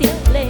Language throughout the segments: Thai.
流泪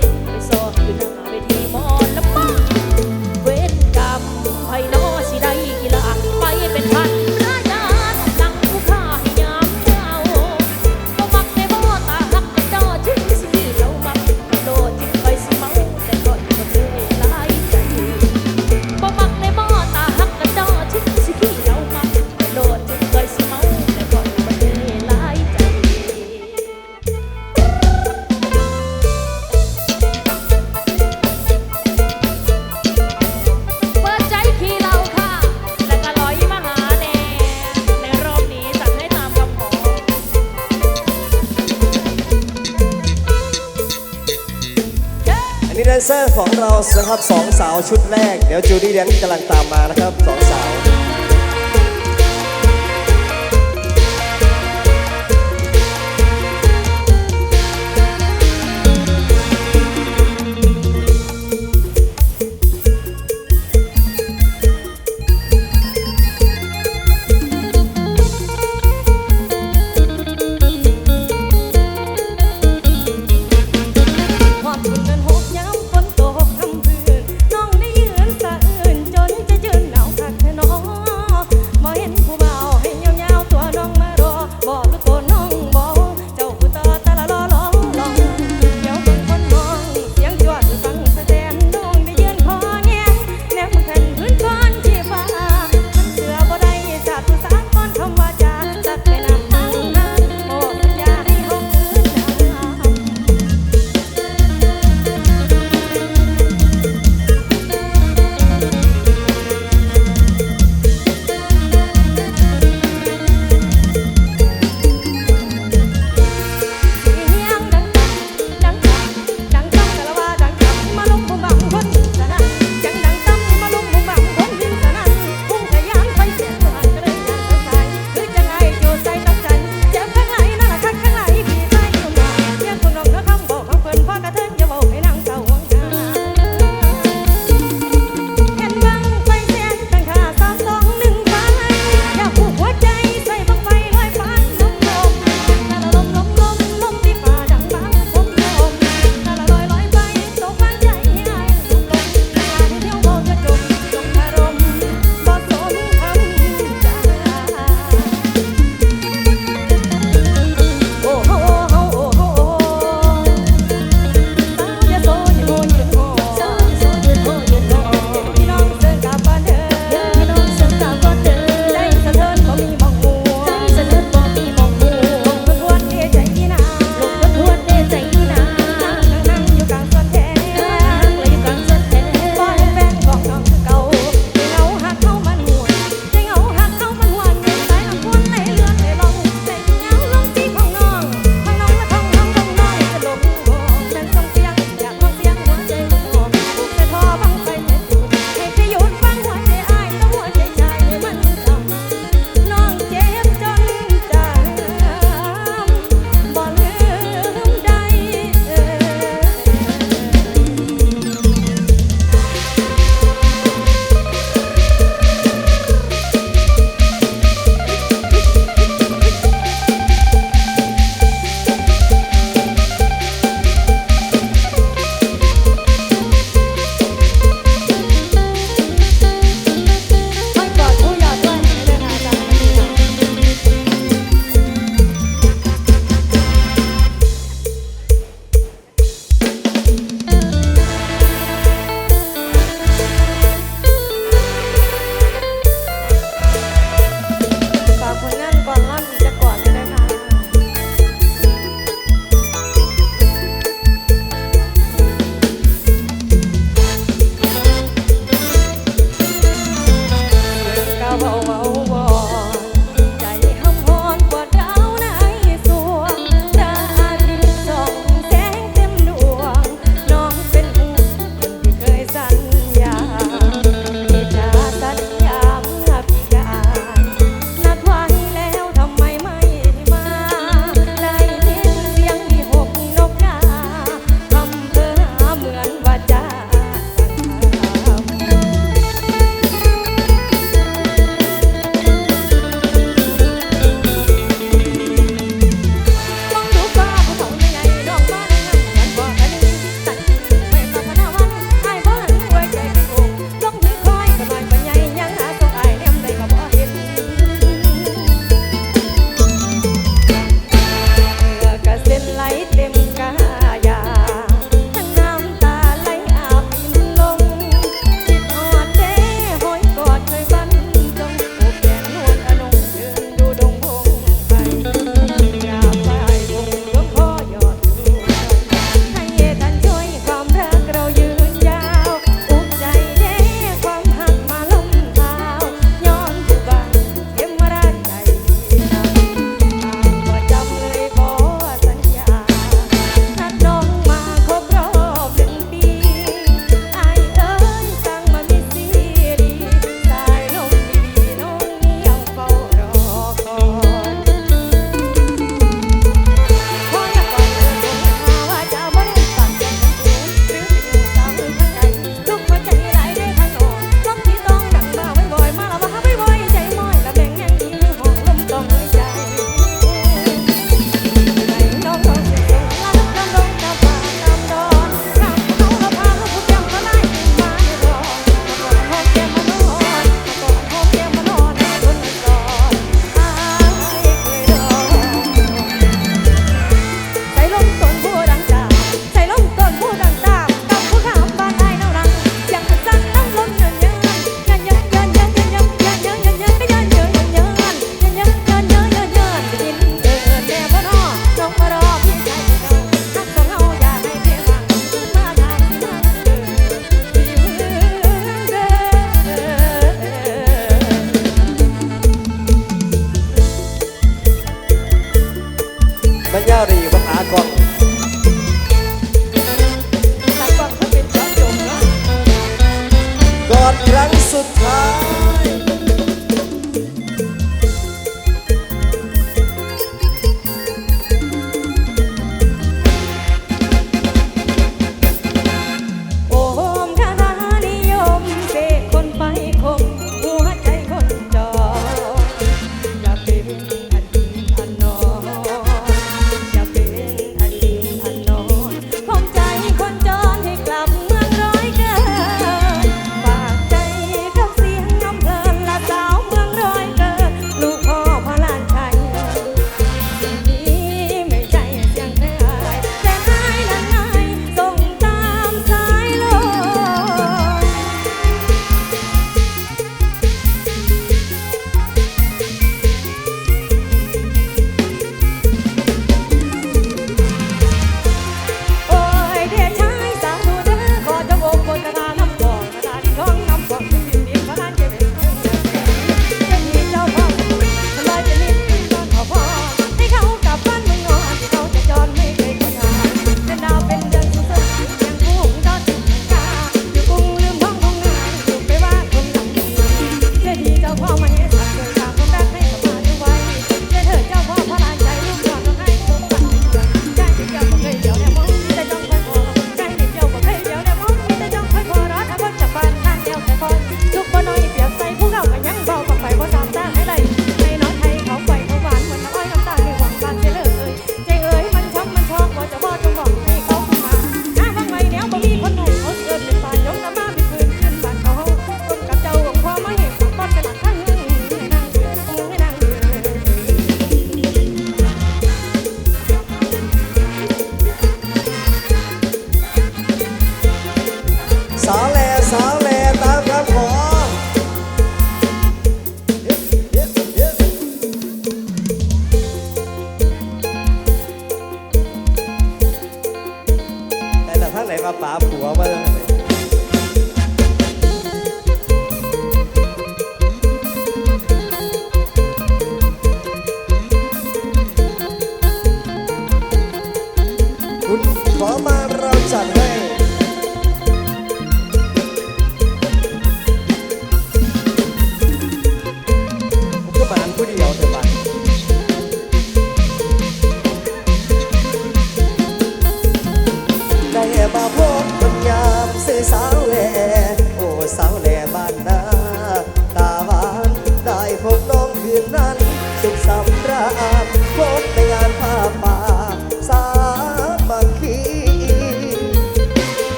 นะครับสองสาวชุดแรก เดี๋ยวจูดี้แดนกำลังตามมานะครับสองสาว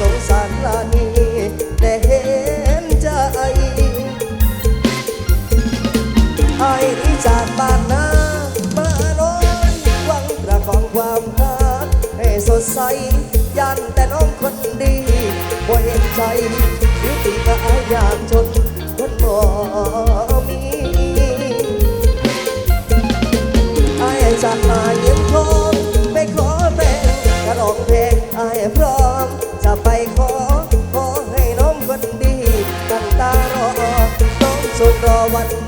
สงสารลานีแต่เห็นใจไอ้ที่จากบ้านนามาน้อนหวังประคองความรักให้สดใสยันแต่น้องคนดีบ่เห็นใจยุติมาอายามจนคนบ่มีไอ้จากมาเยี่ยมทองไปขอแม่กระรองเพลงไอ้พร้อม what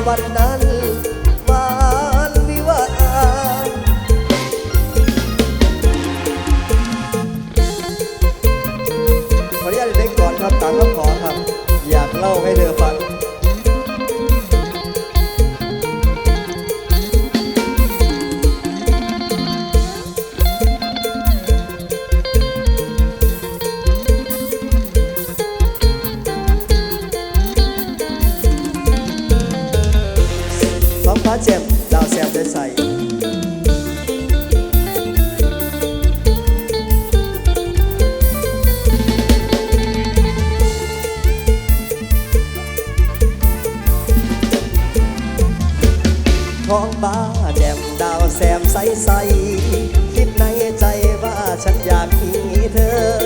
আমার না แจ่มดาวแซมใสใสคิดในใจว่าฉันอยากมีเธอ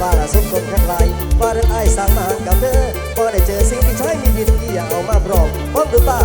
ป้าสุขคนข้างไรป้าเดินไอสร้างมากับเด้อพอได้เจอสิ่งที่ใช้มีดีอย่าเอามาปลอมพร้อมหรือป้า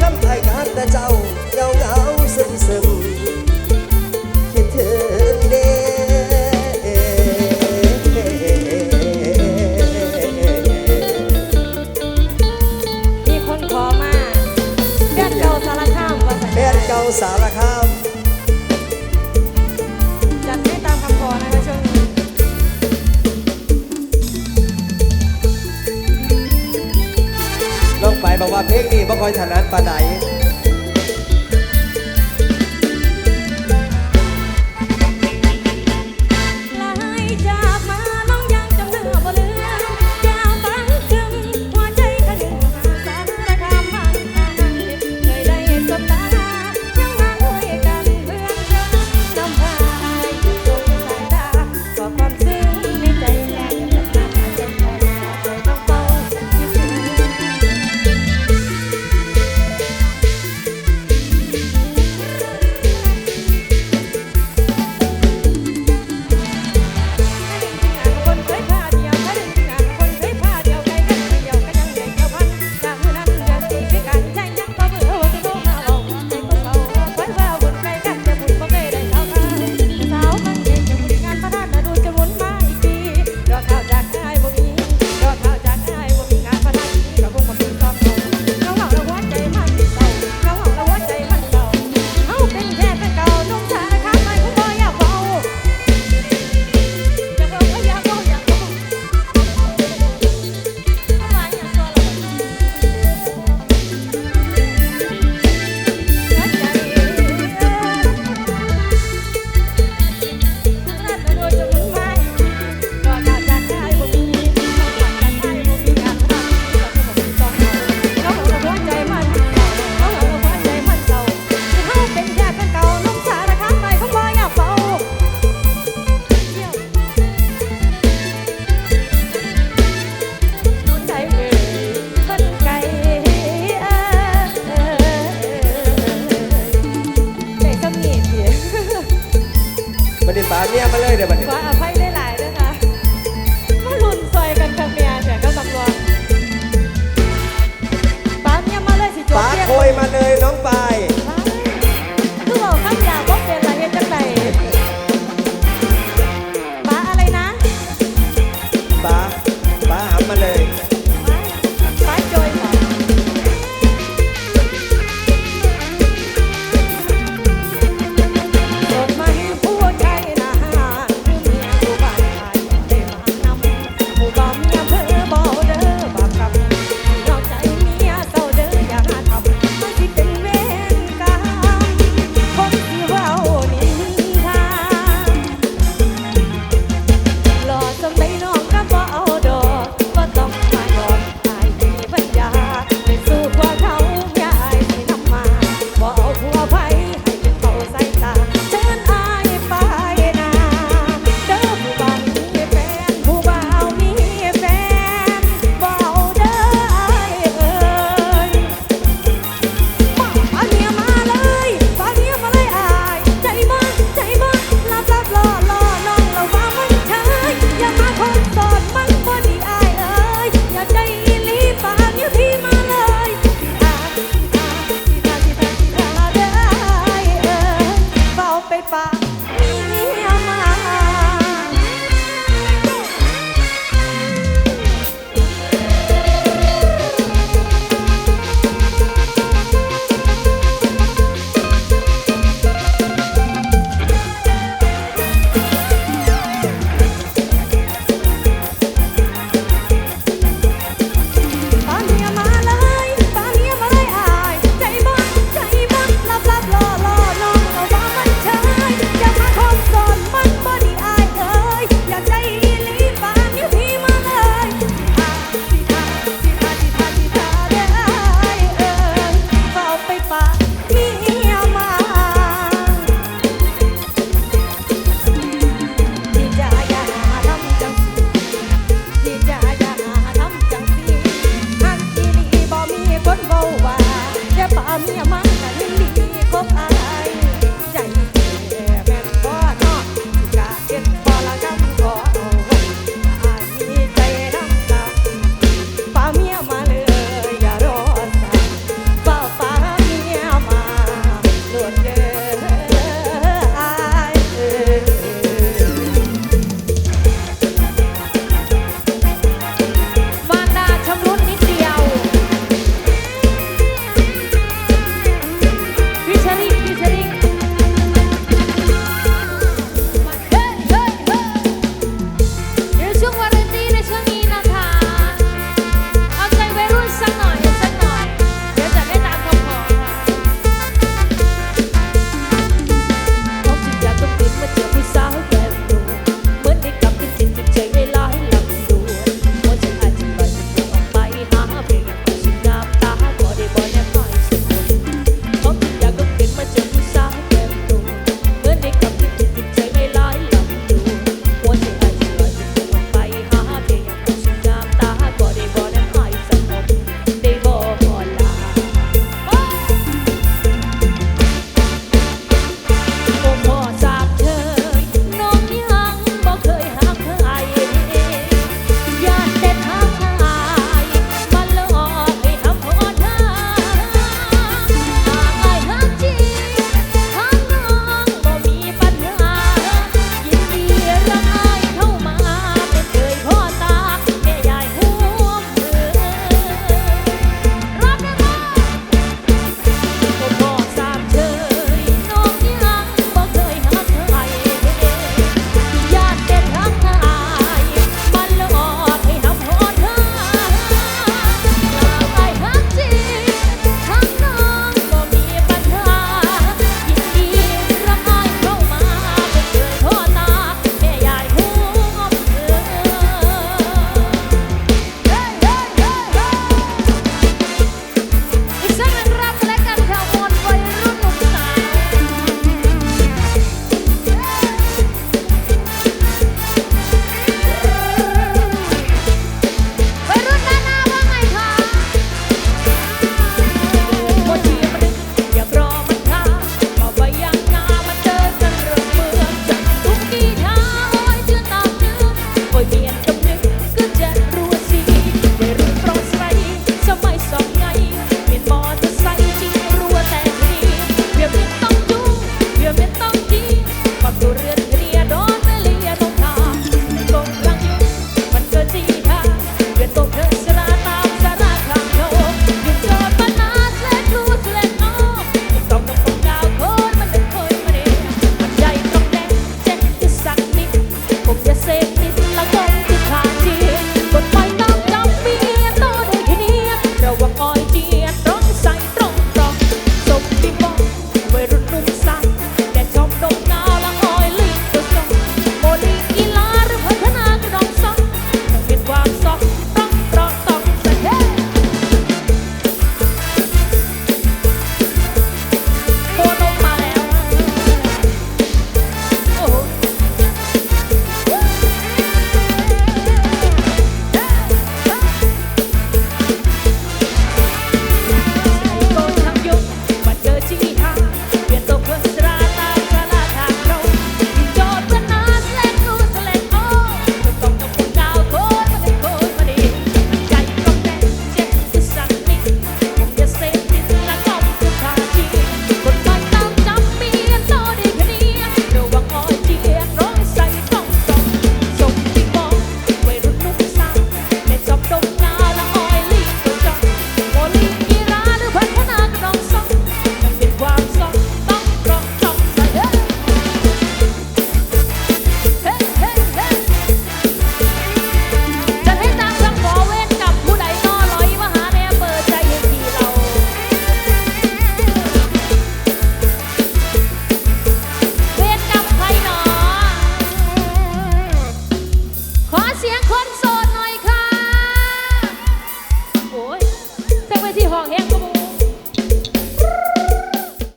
ทำไทยงานแต่เจ้า บอกว่าเพลงนี้บ่ค่อยถนัดปานใด